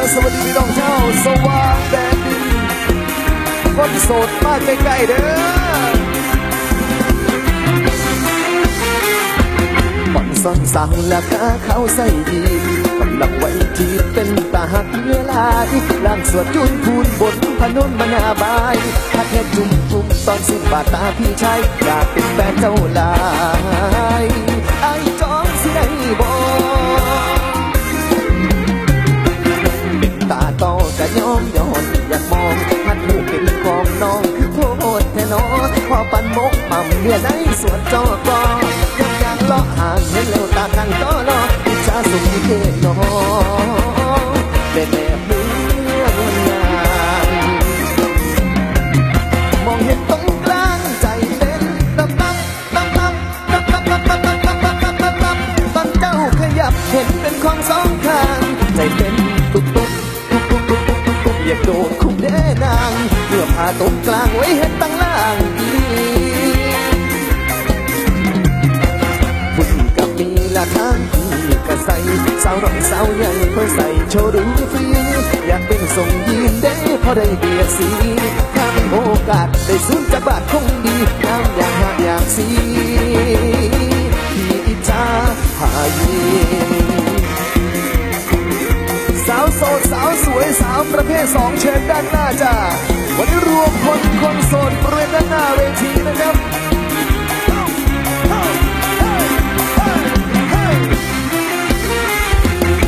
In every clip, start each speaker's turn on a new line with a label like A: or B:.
A: อสวัสดีพี่น้องเจ้าสว่างแดนดินคนโสดมากใกล้ๆเด้อบ่อนซ่อนสั่งและค้าเขาใส่ดีกำลังไว้ที่เป็นตาหักเวลาอีกล่างสวดจุนพูนบนพนนมนาบายพัดเฮ็ดจุ่มจุ่มตอนสิ้นบาทตาพี่ชายอยากเป็นแฟนเจ้าลาย ยอมย้อนอยากมองมันลูกเป็นของน้องคือโทษแท้นอพอปันมกมั่มเมียในสวนจอกอยังอยากเลาะห่างเห็นเร็วตาทางต้อรออิจฉาสุขที่เทศน้อง โดดคุ้มแนนางเมื่อพาตรงกลางไว้เห็นตั้งล่างดีบุญกับมีละทางที่กระใสสาวน้อยสาวใหญ่เพื่อใส่โชว์ดูฟรีอยากเป็นทรงยีนได้พอได้เบียดสีทางโอกาสได้สูญจากบาทคงดีน้ำอยากหาอยากสีที่อิจฉาหายาวประเภทสองเชิญด้านหน้าจ้าวันนี้รวมคนคนโสดบริเวณด้านหน้าเวทีนะครับ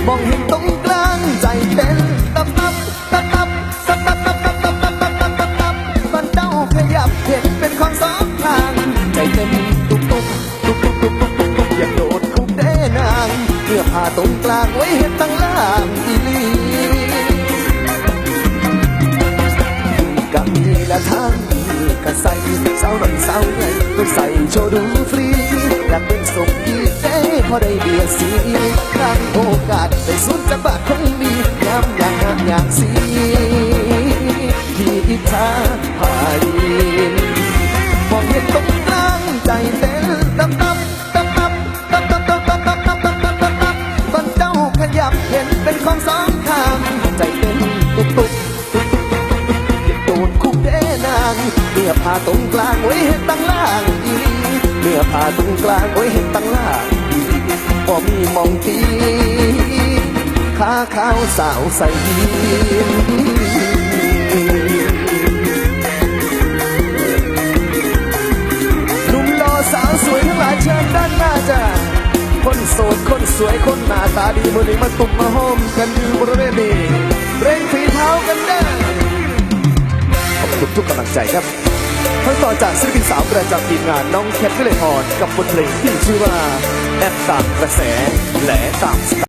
A: มองเห็นตรงกลางใจเต้นตับตับตับตับตับตับตับตับตับตับตับตับตับตับตอนเจ้าขยับเห็นเป็นของสองทางใจเต้นตุบตุบตุบตุบตุบตุบตุบตุบอยากโดดคุกได้นางเพื่อพาตรงกลางไว้เห็นตั้ง ใส่สาวหน่อยสาวใหญ่ก็ใส่โชว์ดูฟรีอยากเป็นสมดีได้พอได้เบียร์สีครั้งโอกาสได้สุนจะบาทคงมีย้ำอย่างงามอย่างสีที่อิจฉา เมื่อพาตรงกลางไว้เห็นตั้งล่างดีเมื่อพาตรงกลางไว้เห็นตั้งล่างดีพอมีมองตีขาขาวสาวใส่ยีนุ่มหล่อสาวสวยทั้งหลายเชิญด้านหน้าจ้ะคนโสดคนสวยคนหน้าตาดีมือนี้มาตุกมาโฮมกันอยู่บริเวณนี้เร่งฝีเท้ากันเด้อขอบคุณทุกกำลังใจครับ ทั้งต่อจากศิลปินสาวประจำทีมงานน้องแคทวิเลทอนกับบทเพลงที่ชื่อว่าแอบตามกระแสแหลตามสไต